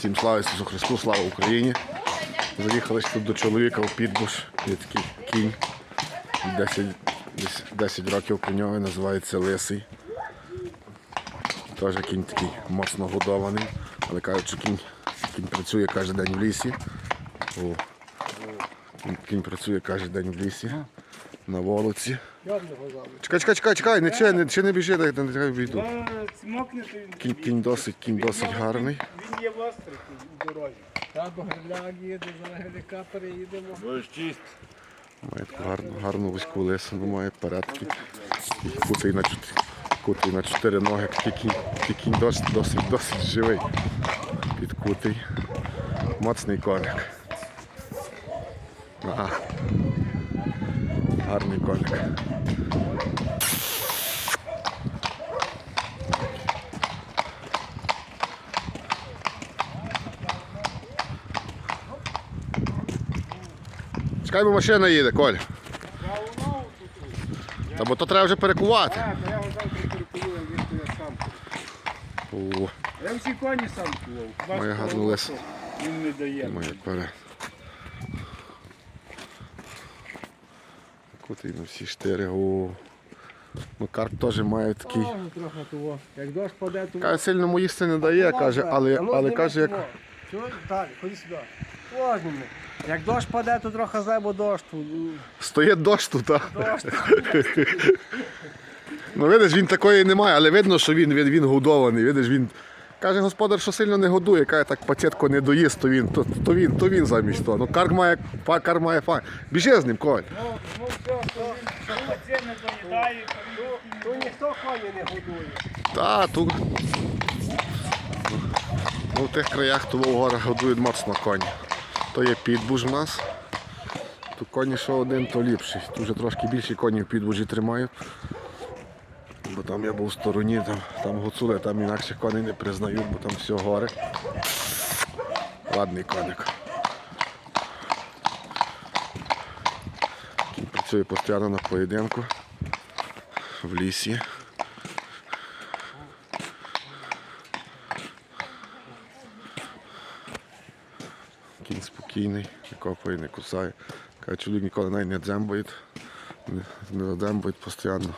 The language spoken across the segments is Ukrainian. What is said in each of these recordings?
Всім слава Ісусу Христу, слава Україні. Заїхали тут до чоловіка в Підбуш. Є такий кінь. 10, 10 років нього називається Лисий. Теж кінь такий моцно годований. Але кажуть, що кінь, кінь працює кожен день в лісі. О, кінь, працює кожен день в лісі. На волоці. Чекай, чекай, чекай, чекай, не, чи, не, чи не біжи, дай, дай, дай вийду. Смокнути він, Кінь, кінь досить, кінь досить гарний. він є гострий у дорозі. Та бо гриляк їде, зараз гріка переїдемо. Має таку гарну, гарну вузьку лисину, має передки. Кутий на, кутий на чотири ноги, такий кінь, такий кінь досить, досить, досить живий. Підкутий. Моцний коник. Ага. Гарний коник. Чекай, бо машина їде, Коль. Та бо то треба вже перекувати. Так, я його завтра перекую, він то я сам. О, Я всі коні сам кував. Моя гарна лиса. Він не дає. моє пере. На всі штири. О. Ну, карп теж має такий. Трохи того. Як дощ паде, то... Каже, сильно моїсти не дає, каже, але, ну, але каже, як. Чуєш? Так, ходи сюди. Возьми. Як дощ паде, то трохи зле, бо дощ тут. Стоїть дощ тут, а? Дощ. Ну видиш, він такої немає, але видно, що він, він, він годований. Видиш, він. Каже, господар, що сильно не годує, каже, так пацетко не доїсть, то він, то, то він, то він замість того. Ну карк має, кар має файн. Біжи з ним, Коль. Ну, ну все, то він, паці не доїдає, то він То ніхто коні не годує. Та, тут. Ну, в тих краях то в горах годують моцно коні. То є підбуж в нас. Тут коні що один, то ліпший. Тут вже трошки більші коні в підбужі тримають. Там я був в стороні, там, там гуцули, там інакше коней не признають, бо там все гори. Ладний коник. Працює постійно на поєдинку в лісі. Кінь спокійний, не копає, не кусає. Каже, чоловік ніколи навіть не дзембує, не дзембує постійно.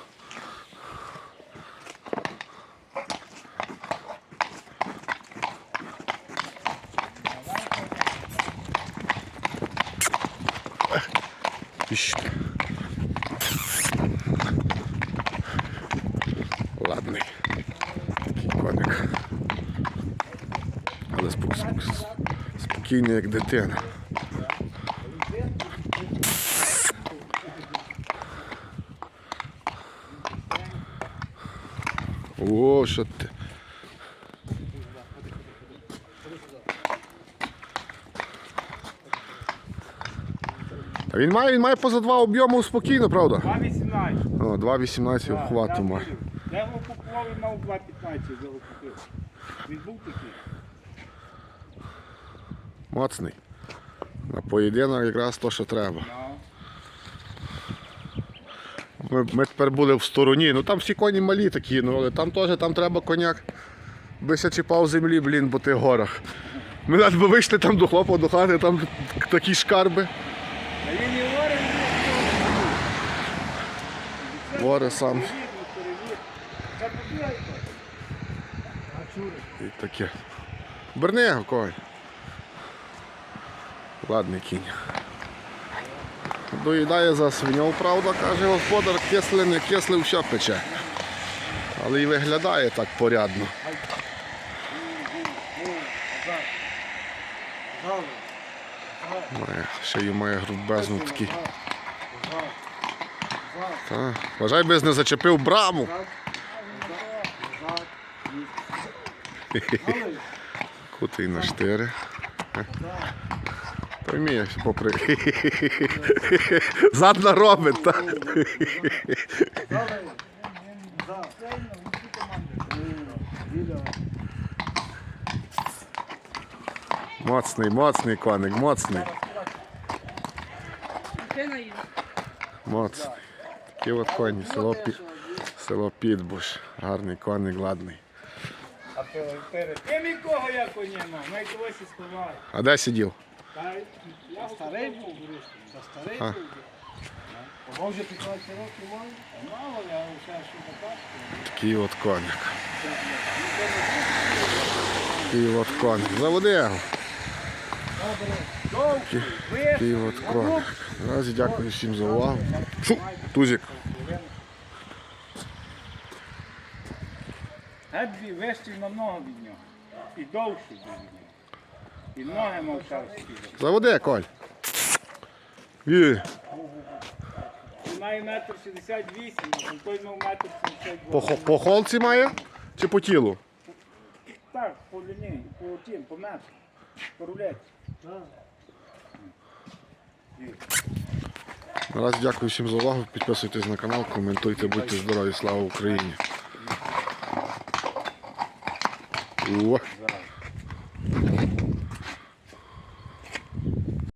Ладний. Коник. Але спок- спокійний, як дитина. О, що ти. Він має, він має поза два об'єму спокійно, правда? 2,18. О, 2,18 обхвату має. Я його купував, він мав 2,15, я його купив. Він був такий. Моцний. На поєдинок якраз то, що треба. Ну, Ми, ми тепер були в стороні. Ну там всі коні малі такі, ну але там теж там треба коняк. Бися чіпав землі, блін, бо ти в горах. Ми навіть би вийшли там до хлопа до хати, там такі шкарби. Гори сам. І таке. Берни його конь. Ладний кінь. Доїдає за свиньов, правда, каже господар, кисли, не кисли, все пече. Але і виглядає так порядно. Має, ще й має грубезну такі. Та, Вважай, без не зачепив браму. Кутий на штири. Та вміє попри. Задна робить, так? Моцний, моцний коник, моцний. Моцний. Такі от коні, село, Пі... село Підбуш. Гарний коник, ладний. перед тим нікого як коня мав, навіть ось і сховає. А де сидів? Та й я Старий старий був, Це старий А. був. Бо вже 15 років мав. Мало, я все що покажу. Такий от коник. Такий от коник. Заводи його. Коник. Наразі дякую всім за увагу. Фу, тузик. Гетбі вищий намного від нього. І довший від нього. І ноги мав шерсті. Заводи, Коль. Є. Він має метр 68, а той мав метр 72. По, хо- по холці має чи по тілу? Так, по лінії, по тім, по метру. По рулеті. Наразі дякую всім за увагу. Підписуйтесь на канал, коментуйте, будьте здорові, слава Україні. О.